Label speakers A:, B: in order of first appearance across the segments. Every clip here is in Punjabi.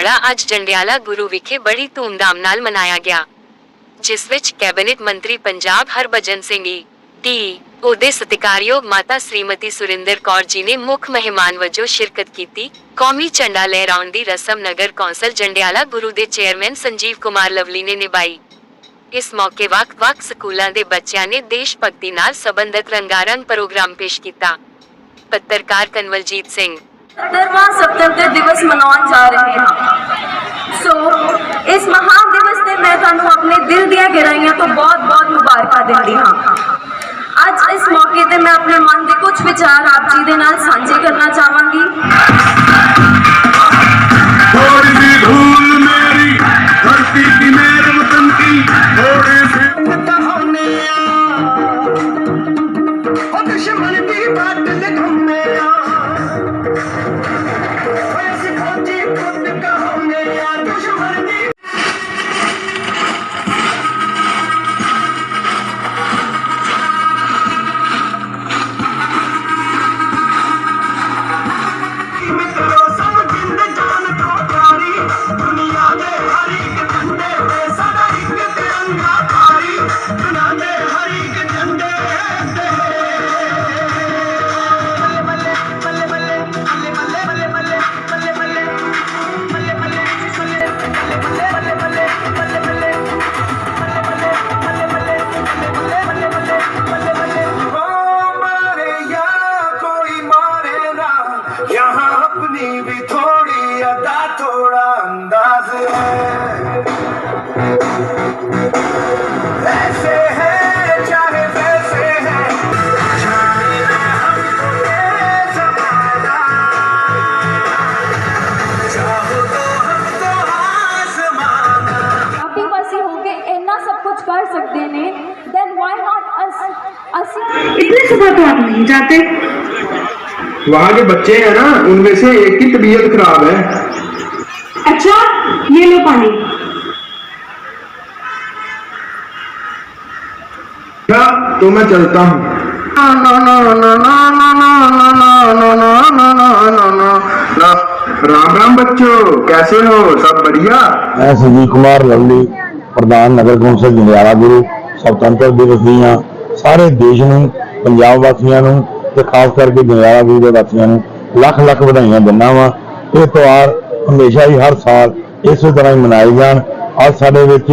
A: ਦਿਹਾੜਾ ਅੱਜ ਜੰਡਿਆਲਾ ਗੁਰੂ ਵਿਖੇ ਬੜੀ ਧੂਮਧਾਮ ਨਾਲ ਮਨਾਇਆ ਗਿਆ, ਜਿਸ ਵਿੱਚ ਕੈਬਨਿਟ ਮੰਤਰੀ ਪੰਜਾਬ ਹਰਭਜਨ ਸਿੰਘ ਟੀ ਉਹਦੇ ਸਤਿਕਾਰਯੋਗ ਮਾਤਾ ਸ੍ਰੀਮਤੀ ਸੁਰਿੰਦਰ ਕੌਰ ਜੀ ਨੇ ਮੁੱਖ ਮਹਿਮਾਨ ਵਜੋਂ ਸ਼ਿਰਕਤ ਕੀਤੀ। ਕੌਮੀ ਝੰਡਾ ਲਹਿਰਾਉਣ ਦੀ ਰਸਮ ਨਗਰ ਕੌਂਸਲ ਜੰਡਿਆਲਾ ਗੁਰੂ ਦੇ ਚੇਅਰਮੈਨ ਸੰਜੀਵ ਕੁਮਾਰ ਲਵਲੀ ਨੇ ਨਿਭਾਈ। ਇਸ ਮੌਕੇ ਵੱਖ-ਵੱਖ ਸਕੂਲਾਂ ਦੇ ਬੱਚਿਆਂ ਨੇ ਦੇਸ਼ ਭਗਤੀ ਨਾਲ ਸੰਬੰਧਿਤ ਰੰਗਾਰੰਗ ਪ੍ਰੋਗਰਾਮ ਪੇਸ਼ ਕੀਤਾ। ਪੱਤਰਕਾਰ ਕਨਵਲਜੀਤ ਸਿੰਘ
B: ਸੱਤਰਵਾਂ ਸੁਤੰਤਰ ਦਿਵਸ ਮਨਾਉਣ ਜਾ ਰਹੇ ਹਾਂ। ਸੋ ਇਸ ਮਹਾਨ ਦਿਵਸ ਤੇ ਮੈਂ ਤੁਹਾਨੂੰ ਆਪਣੇ ਦਿਲ ਦੀਆਂ ਗਹਿਰਾਈਆਂ ਤੋਂ ਬਹੁਤ-ਬਹੁਤ ਮੁਬਾਰਕਾਂ ਦਿੰਦੀ ਹਾਂ। ਅੱਜ ਇਸ ਮੌਕੇ ਤੇ ਮੈਂ ਆਪਣੇ ਮਨ ਦੇ ਕੁਝ ਵਿਚਾਰ ਆਪ ਜੀ ਦੇ ਨਾਲ ਸਾਂਝੇ ਕਰਨਾ ਚਾਹਾਂਗੀ।
C: सब कुछ कर सकते ने
B: then why not us us
D: इतनी सुबह तो आप नहीं जाते
E: वहाँ के बच्चे हैं ना उनमें से एक की तबीयत खराब है
D: अच्छा ये लो पानी
E: तो मैं चलता हूँ राम राम बच्चों कैसे हो सब बढ़िया
F: मैं सुजीत कुमार लल्ली ਪ੍ਰਧਾਨ ਨਗਰ ਕੌਂਸਲ ਜੰਡਿਆਲਾ ਗੁਰੂ ਸੁਤੰਤਰ ਦਿਵਸ ਦੀਆਂ ਸਾਰੇ ਦੇਸ਼ ਨੂੰ, ਪੰਜਾਬ ਵਾਸੀਆਂ ਨੂੰ ਤੇ ਖਾਸ ਕਰਕੇ ਜੰਡਿਆਲਾ ਗੁਰੂ ਦੇ ਵਾਸੀਆਂ ਨੂੰ ਲੱਖ ਲੱਖ ਵਧਾਈਆਂ ਦਿੰਦਾ ਵਾਂ। ਇਹ ਤਿਉਹਾਰ ਹਮੇਸ਼ਾ ਹੀ ਹਰ ਸਾਲ ਇਸੇ ਤਰ੍ਹਾਂ ਹੀ ਮਨਾਏ ਜਾਣ। ਅੱਜ ਸਾਡੇ ਵਿੱਚ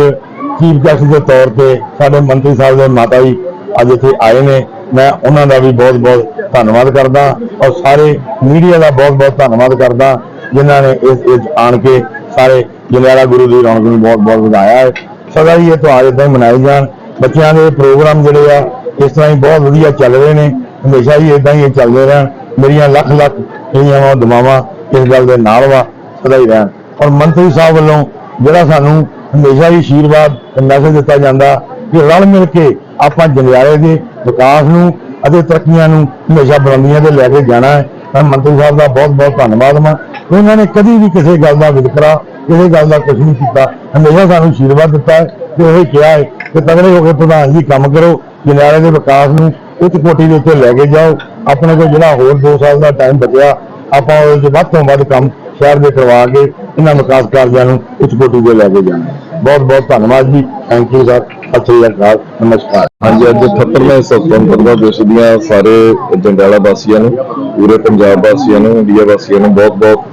F: ਚੀਫ ਗੈਸਟ ਦੇ ਤੌਰ ਤੇ ਸਾਡੇ ਮੰਤਰੀ ਸਾਹਿਬ ਦੇ ਮਾਤਾ ਜੀ ਅੱਜ ਇੱਥੇ ਆਏ ਨੇ। ਮੈਂ ਉਹਨਾਂ ਦਾ ਵੀ ਬਹੁਤ ਬਹੁਤ ਧੰਨਵਾਦ ਕਰਦਾ ਔਰ ਸਾਰੇ ਮੀਡੀਆ ਦਾ ਬਹੁਤ ਬਹੁਤ ਧੰਨਵਾਦ ਕਰਦਾ, ਜਿਨ੍ਹਾਂ ਨੇ ਇਸ ਇਸ ਆਣ ਕੇ ਸਾਰੇ ਜਲਿਆਲਾ ਗੁਰੂ ਦੀ ਰੌਣਕ ਨੂੰ ਬਹੁਤ ਬਹੁਤ ਵਧਾਇਆ ਹੈ। ਸਦਾ ਹੀ ਇਹ ਤਿਉਹਾਰ ਇਦਾਂ ਹੀ ਮਨਾਏ ਜਾਣ। ਬੱਚਿਆਂ ਦੇ ਪ੍ਰੋਗਰਾਮ ਜਿਹੜੇ ਆ, ਇਸ ਤਰ੍ਹਾਂ ਹੀ ਬਹੁਤ ਵਧੀਆ ਚੱਲ ਰਹੇ ਨੇ। ਹਮੇਸ਼ਾ ਹੀ ਇਦਾਂ ਹੀ ਇਹ ਚੱਲਦੇ ਰਹਿਣ। ਮੇਰੀਆਂ ਲੱਖ ਲੱਖ ਜਿਹੜੀਆਂ ਵਾ ਦੁਆਵਾਂ ਇਸ ਗੱਲ ਦੇ ਨਾਲ ਵਾ, ਸਦਾ ਹੀ ਰਹਿਣ। ਔਰ ਮੰਤਰੀ ਸਾਹਿਬ ਵੱਲੋਂ ਜਿਹੜਾ ਸਾਨੂੰ ਹਮੇਸ਼ਾ ਹੀ ਆਸ਼ੀਰਵਾਦ ਮੈਸੇਜ ਦਿੱਤਾ ਜਾਂਦਾ ਕਿ ਰਲ ਮਿਲ ਕੇ ਆਪਾਂ ਜੰਗਿਆਲੇ ਦੇ ਵਿਕਾਸ ਨੂੰ ਅਤੇ ਤਰੱਕੀਆਂ ਨੂੰ ਹਮੇਸ਼ਾ ਬੁਲੰਦੀਆਂ ਤੇ ਲੈ ਕੇ ਜਾਣਾ ਹੈ। ਮੈਂ ਮੰਤਰੀ ਸਾਹਿਬ ਦਾ ਬਹੁਤ ਬਹੁਤ ਧੰਨਵਾਦ ਹਾਂ ਉਹਨਾਂ ਨੇ ਕਦੀ ਵੀ ਕਿਸੇ ਗੱਲ ਦਾ ਵਿਤਕਰਾ, ਕਿਸੇ ਗੱਲ ਦਾ ਕੁਝ ਨਹੀਂ ਕੀਤਾ। ਹਮੇਸ਼ਾ ਸਾਨੂੰ ਆਸ਼ੀਰਵਾਦ ਦਿੱਤਾ ਹੈ ਤੇ ਉਹ ਕਿਹਾ ਹੈ ਕਿ ਤਗੜੇ ਹੋ ਕੇ ਪ੍ਰਧਾਨ ਜੀ ਕੰਮ ਕਰੋ ਜੰਡਿਆਲੇ ਦੇ ਵਿਕਾਸ ਨੂੰ ਉੱਚ ਕੋਟੀ ਦੇ ਉੱਤੇ ਲੈ ਕੇ ਜਾਓ। ਆਪਣੇ ਕੋਲ ਜਿਹੜਾ ਹੋਰ 2 ਸਾਲ ਦਾ ਟਾਈਮ ਬਚਿਆ, ਆਪਾਂ ਉਹਦੇ 'ਚ ਵੱਧ ਤੋਂ ਵੱਧ ਕੰਮ ਸ਼ਹਿਰ ਦੇ ਕਰਵਾ ਕੇ ਇਹਨਾਂ ਵਿਕਾਸ ਕਾਰਜਾਂ ਨੂੰ ਉੱਚ ਕੋਟੀ ਤੇ ਲੈ ਕੇ ਜਾਣਾ। ਬਹੁਤ ਬਹੁਤ ਧੰਨਵਾਦ ਜੀ। ਥੈਂਕ ਯੂ ਸਰ ਸਤਿ ਸ਼੍ਰੀ ਅਕਾਲ। ਨਮਸਕਾਰ।
G: ਹਾਂਜੀ, ਅੱਜ 78ਵੇਂ ਸੁਤੰਤਰਤਾ ਦਿਵਸ ਦੀਆਂ ਸਾਰੇ ਜੰਡਿਆਲਾ ਵਾਸੀਆਂ ਨੂੰ, ਪੂਰੇ ਪੰਜਾਬ ਵਾਸੀਆਂ ਨੂੰ, ਇੰਡੀਆ ਵਾਸੀਆਂ ਨੂੰ ਬਹੁਤ-ਬਹੁਤ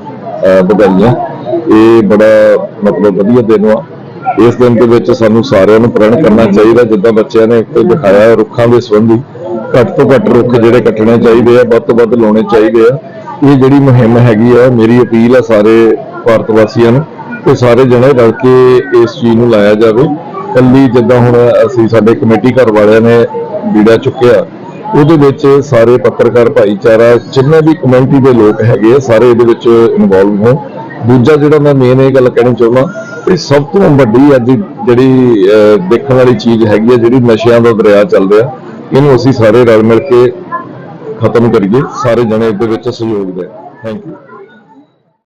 G: ਵਧਾਈਆਂ। ਇਹ ਬੜਾ ਮਤਲਬ ਵਧੀਆ ਦਿਨ ਵਾ। ਇਸ ਦਿਨ ਦੇ ਵਿੱਚ ਸਾਨੂੰ ਸਾਰਿਆਂ ਨੂੰ ਪ੍ਰਣ ਕਰਨਾ ਚਾਹੀਦਾ, ਜਿੱਦਾਂ ਬੱਚਿਆਂ ਨੇ ਇੱਥੇ ਦਿਖਾਇਆ, ਰੁੱਖਾਂ ਦੇ ਸੰਬੰਧੀ ਘੱਟ ਤੋਂ ਘੱਟ ਰੁੱਖ ਜਿਹੜੇ ਕੱਟਣੇ ਚਾਹੀਦੇ ਆ, ਵੱਧ ਤੋਂ ਵੱਧ ਲਾਉਣੇ ਚਾਹੀਦੇ ਆ। ਇਹ ਜਿਹੜੀ ਮੁਹਿੰਮ ਹੈਗੀ ਆ, ਮੇਰੀ ਅਪੀਲ ਆ ਸਾਰੇ ਭਾਰਤ ਵਾਸੀਆਂ ਨੂੰ ਕਿ ਸਾਰੇ ਜਣੇ ਰਲ ਕੇ ਇਸ ਚੀਜ਼ ਨੂੰ ਲਾਇਆ ਜਾਵੇ। ਕੱਲੀ ਜਿੱਦਾਂ ਹੁਣ ਅਸੀਂ ਸਾਡੇ ਕਮੇਟੀ ਘਰ ਵਾਲਿਆਂ ਨੇ ਬੀੜਾ ਚੁੱਕਿਆ ਉਹਦੇ ਵਿੱਚ ਸਾਰੇ ਪੱਤਰਕਾਰ ਭਾਈਚਾਰਾ, ਜਿੰਨੇ ਵੀ ਕਮਿਊਨਿਟੀ ਦੇ ਲੋਕ ਹੈਗੇ ਆ, ਸਾਰੇ ਇਹਦੇ ਵਿੱਚ ਇਨਵੋਲਵ ਹੋਣ ਦੂਜਾ ਜਿਹੜਾ ਮੈਂ ਮੇਨ ਇਹ ਗੱਲ ਕਹਿਣੀ ਚਾਹੁੰਦਾ ਕਿ ਸਭ ਤੋਂ ਵੱਡੀ ਅੱਜ ਜਿਹੜੀ ਦੇਖਣ ਵਾਲੀ ਚੀਜ਼ ਹੈਗੀ ਹੈ ਜਿਹੜੀ ਨਸ਼ਿਆਂ ਦਾ ਦਰਿਆ ਚੱਲ ਰਿਹਾ, ਇਹਨੂੰ ਅਸੀਂ ਸਾਰੇ ਰਲ ਮਿਲ ਕੇ ਖਤਮ ਕਰੀਏ, ਸਾਰੇ ਜਣੇ ਇਹਦੇ ਵਿੱਚ ਸਹਿਯੋਗ ਦੇ ਥੈਂਕ ਯੂ